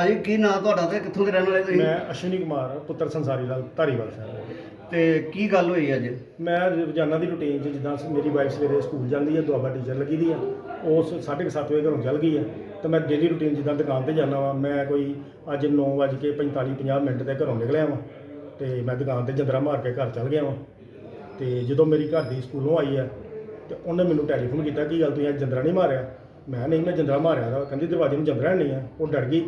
ਭਾਜੀ ਕੀ ਨਾਂ ਤੁਹਾਡਾ ਤੇ ਕਿੱਥੋਂ ਦੇ ਰਹਿਣ ਵਾਲੇ ਤੁਸੀਂ? ਮੈਂ ਅਸ਼ਵਨੀ ਕੁਮਾਰ ਪੁੱਤਰ ਸੰਸਾਰੀ ਲਾਲ ਧਾਰੀਵਾਲ ਸਾਹਿਬ। ਤੇ ਕੀ ਗੱਲ ਹੋਈ ਅੱਜ? ਮੈਂ ਰੋਜ਼ਾਨਾ ਦੀ ਰੁਟੀਨ 'ਚ ਜਿੱਦਾਂ ਮੇਰੀ ਵਾਈਫ ਸਵੇਰੇ ਸਕੂਲ ਜਾਂਦੀ ਹੈ ਦੁਆਬਾ ਟੀਚਰ ਲੱਗੀ ਦੀ ਆ। ਉਸ 7:30 ਵਜੇ ਘਰੋਂ ਚੱਲ ਗਈ ਹੈ ਤੇ ਮੈਂ ਡੇਲੀ ਰੁਟੀਨ ਜਿੱਦਾਂ ਦੁਕਾਨ ਤੇ ਜਾਂਦਾ ਵਾਂ ਮੈਂ ਕੋਈ ਅੱਜ 9:45 50 ਮਿੰਟ ਤੇ ਘਰੋਂ ਨਿਕਲਿਆ ਵਾਂ। ਤੇ ਮੈਂ ਦੁਕਾਨ ਤੇ ਜੰਦਰਾ ਮਾਰ ਕੇ ਘਰ ਚੱਲ ਗਿਆ ਵਾਂ। ਤੇ ਜਦੋਂ ਮੇਰੀ ਘਰ ਦੀ ਸਕੂਲੋਂ ਆਈ ਹੈ ਤੇ ਉਹਨੇ ਮੈਨੂੰ ਟੈਲੀਫੋਨ ਕੀਤਾ ਕੀ ਗੱਲ ਤੁਸੀਂ ਅੱਜ ਜੰਦਰਾ ਨਹੀਂ ਮਾਰਿਆ? ਮੈਂ ਨਹੀਂ ਮੈਂ ਜੰਦਰਾ ਮਾਰਿਆ ਦਾ ਕਹਿੰਦੀ ਦਰਵਾਜ਼ੇ ਨੂੰ ਜੰਦਰਾ ਨਹੀਂ ਆ। ਉਹ ਡਰ ਗਈ।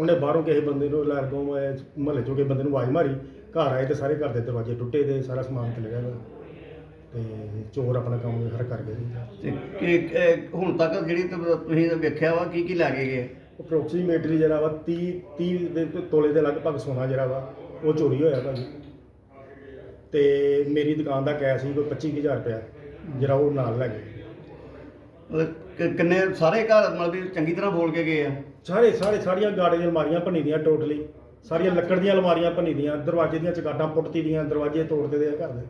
ਉਹਨੇ ਬਾਹਰੋਂ ਕਿਸੇ ਬੰਦੇ ਨੂੰ ਲਾਗੋਂ ਮਹੱਲੇ ਚੋਂ ਕਿਸੇ ਬੰਦੇ ਨੂੰ ਆਵਾਜ਼ ਮਾਰੀ ਘਰ ਆਏ ਤੇ ਸਾਰੇ ਘਰ ਦੇ ਦਰਵਾਜ਼ੇ ਟੁੱਟੇ ਤੇ ਸਾਰਾ ਸਮਾਨ ਤੇ ਗਿਆ ਤੇ ਚੋਰ ਆਪਣਾ ਕੰਮ ਹਰ ਕਰ ਗਏ ਤੇ ਇਹ ਹੁਣ ਤੱਕ ਜਿਹੜੀ ਤੁ- ਤੁਸੀਂ ਵੇਖਿਆ ਵਾ ਕੀ ਕੀ ਲੈ ਕੇ ਗਏ? ਅਪਰੋਕਸੀਮੇਟਲੀ ਜਿਹੜਾ ਵਾ 30 30 ਦੇ ਤੋਂ ਤੋਲੇ ਦੇ ਲਗਭਗ ਸੋਨਾ ਜਿਹੜਾ ਵਾ ਉਹ ਚੋਰੀ ਹੋਇਆ ਭਾਜੀ। ਤੇ ਮੇਰੀ ਦੁਕਾਨ ਦਾ ਕੈਸ਼ ਸੀ ਕੋਈ 25000 ਰੁਪਇਆ ਜਿਹੜਾ ਉਹ ਨਾਲ ਲੈ ਗਏ। ਕਿ- ਕਿੰਨੇ ਸਾਰੇ ਘਰ ਮਤਲਬ ਵੀ ਚੰਗੀ ਤਰ੍ਹਾਂ ਬੋਲ ਕੇ ਗਏ ਆ? ਸਾਰੇ ਸਾਰੇ ਸਾਰੀਆਂ ਗਾੜੇ ਦੀਆਂ ਅਲਮਾਰੀਆਂ ਭੰਨੀ ਦੀਆਂ ਟੋਟਲੀ ਸਾਰੀਆਂ ਲੱਕੜ ਦੀਆਂ ਅਲਮਾਰੀਆਂ ਭੰਨੀ ਦੀਆਂ ਦਰਵਾਜ਼ੇ ਦੀਆਂ ਚਗਾਟਾਂ ਪੁੱਟਤੀ ਦੀਆਂ ਦਰਵਾਜ਼ੇ ਤੋੜਦੇ ਦੇ ਆ ਘਰ ਦੇ।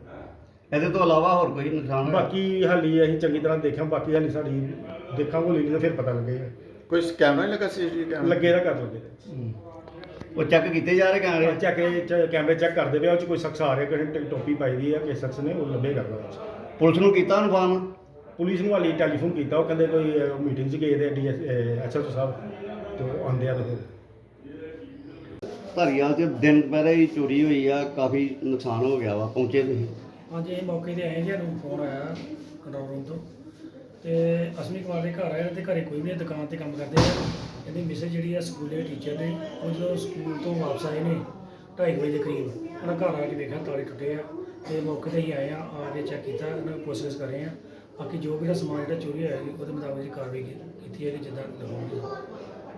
ਇਹਦੇ ਤੋਂ ਇਲਾਵਾ ਹੋਰ ਕੋਈ ਨੁਕਸਾਨ ਹੋਇਆ? ਬਾਕੀ ਹਾਲੀ ਅਸੀਂ ਚੰਗੀ ਤਰ੍ਹਾਂ ਦੇਖਿਆ ਬਾਕੀ ਹਾਲੀ ਸਾਡੀ ਦੇਖਾਂਗੇ ਹੋਲੀ ਤਾਂ ਫਿਰ ਪਤਾ ਲੱਗੇਗਾ। ਕੋਈ ਕੈਮਰਾ ਨਹੀਂ ਲੱਗਾ ਸੀਸੀਟੀਵੀ ਕੈਮਰਾ ਲੱਗੇ ਦਾ ਕਰ ਲੱਗੇ। ਹੂੰ। ਉਹ ਚੈੱਕ ਕੀਤੇ ਜਾ ਰਹੇ ਕੈਮਰੇ? ਚੈੱਕ ਕੈਮਰੇ ਚੈੱਕ ਕਰਦੇ ਪਿਆ ਉਹ ਚ ਕੋਈ ਸ਼ਖਸ ਆ ਰਿਹਾ ਕਿਸੇ ਨੇ ਟੋਪੀ ਪਾਈ ਦੀ ਆ ਕਿਸੇ ਸ਼ਖਸ ਨੇ ਉਹ ਲੱਭੇ ਕਰਦਾ। ਪੁਲਿਸ ਨੂੰ ਕੀਤਾ ਇਨਫਾਰਮ? ਪੁਲਿਸ ਨੂੰ ਹਾਲੀ ਟੈਲੀਫੋਨ ਕੀਤਾ ਉਹ ਕਹਿੰਦੇ ਕੋਈ ਮੀਟਿੰਗ 'ਚ ਗਏ ਦੇ ਡੀਐਸ ਐਸਐਚਓ ਸਾਹਿਬ ਤੇ ਉਹ ਆਂਦੇ ਆ ਤੇ ਫਿਰ। ਧਰੀਆਂ 'ਚ ਦਿਨ ਪਹਿਰੇ ਹੀ ਚੋਰੀ ਹੋਈ ਆ ਕਾਫੀ ਨੁਕਸਾਨ ਹੋ ਗਿਆ ਵਾ ਪਹੁੰਚੇ ਤੁਸੀਂ? ਹਾਂਜੀ ਇਹ ਮੌਕੇ ਤੇ ਆਏ ਜੀ ਸਾਨੂੰ ਫੋਨ ਆਇਆ ਕੰਟਰੋਲ ਰੂਮ ਤੋਂ। ਤੇ ਅਸ਼ਵਨੀ ਕੁਮਾਰ ਦੇ ਘਰ ਆਏ ਤੇ ਘਰੇ ਕੋਈ ਨਹੀਂ ਦੁਕਾਨ ਤੇ ਕੰਮ ਕਰਦੇ ਆ। ਇਹਦੀ ਮਿਸੇਜ ਜਿਹੜੀ ਆ ਸਕੂਲੇ ਟੀਚਰ ਨੇ ਉਹ ਜਦੋਂ ਸਕੂਲ ਤੋਂ ਵਾਪਸ ਆਏ ਨੇ 2:30 ਵਜੇ ਦੇ ਕਰੀਬ ਉਹਨਾਂ ਘਰ ਆ ਕੇ ਦੇਖਿਆ ਤਾਲੇ ਟੁੱਟੇ ਆ। ਤੇ ਮੌਕੇ ਤੇ ਹੀ ਆਏ ਆ ਆ ਕੇ ਚੈੱਕ ਕੀਤਾ ਇਹਨਾਂ ਨੂੰ ਪੁੱਛਗਿੱਛ ਕਰ ਰਹੇ ਆ। ਬਾਕੀ ਜੋ ਵੀ ਦਾ ਸਮਾਨ ਜਿਹੜਾ ਚੋਰੀ ਹੋਇਆ ਜੀ ਉਹਦੇ ਮੁਤਾਬਕ ਜੀ ਕਾਰਵਾਈ ਕੀ- ਕੀਤੀ ਹੈ ਕਿ ਜਿੱਦਾਂ ਦਿਖਾਉਣਗੇ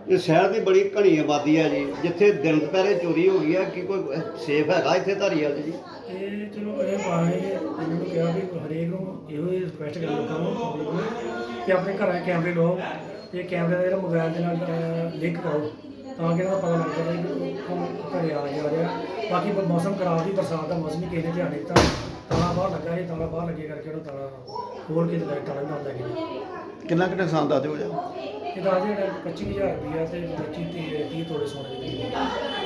ਇਹ ਸ਼ਹਿਰ ਦੀ ਬੜੀ ਘਣੀ ਆਬਾਦੀ ਆ ਜੀ ਜਿੱਥੇ ਦਿਨ ਦੁਪਹਿਰੇ ਚੋਰੀ ਹੋ ਗਈ ਆ ਕਿ ਕੋਈ ਸੇਫ ਹੈਗਾ ਇੱਥੇ ਧਾਰੀਵਾਲ 'ਚ ਜੀ? ਇਹ ਚਲੋ ਇਹ ਪਾਏ ਇਹਨਾਂ ਨੂੰ ਕਿਹਾ ਵੀ ਹਰੇਕ ਨੂੰ ਇਹੋ ਹੀ ਰਿਕੁਐਸਟ ਕਰ ਲੋਕਾਂ ਨੂੰ ਪਬਲਿਕ ਨੂੰ ਕਿ ਆਪਣੇ ਘਰਾਂ 'ਚ ਕੈਮਰੇ ਲਵਾਓ ਤੇ ਕੈਮਰੇ ਦਾ ਜਿਹੜਾ ਮੋਬਾਈਲ ਦੇ ਨਾਲ ਲਿੰਕ ਕਰੋ ਤਾਂ ਕਿ ਇਹਨਾਂ ਦਾ ਪਤਾ ਲੱਗ ਜਾਵੇ ਕਿ ਕੌਣ ਘਰੇ ਆ ਜਾ ਰਿਹਾ। ਬਾਕੀ ਬ- ਮੌਸਮ ਖਰਾਬ ਸੀ ਬਰਸਾਤ ਦਾ ਮੌਸਮ ਹੀ ਕਿਸੇ ਨੇ ਧਿਆਨ ਨਹੀਂ ਦਿੱਤਾ ਤਾਲਾ ਬਾਹਰ ਲੱਗਾ ਸੀ ਤਾਲਾ ਬਾਹਰ ਲੱਗੇ ਕਰਕੇ ਉਹਨੂੰ ਤਾਲਾ ਖੋਲ ਕੇ ਤੇ ਲੈ ਤਾਲਾ ਵੀ ਨਾਲ ਲੈ ਗਏ ਕਿੰਨਾ ਕੁ ਨੁਕਸਾਨ ਦੱਸ ਦਿਓ ਜਾ? ਇਹ ਦੱਸਦੇ ਜਿਹੜਾ 25000 ਰੁਪਇਆ ਤੇ 25 30 ਤੋਲੇ ਸੋਨੇ ਦੇ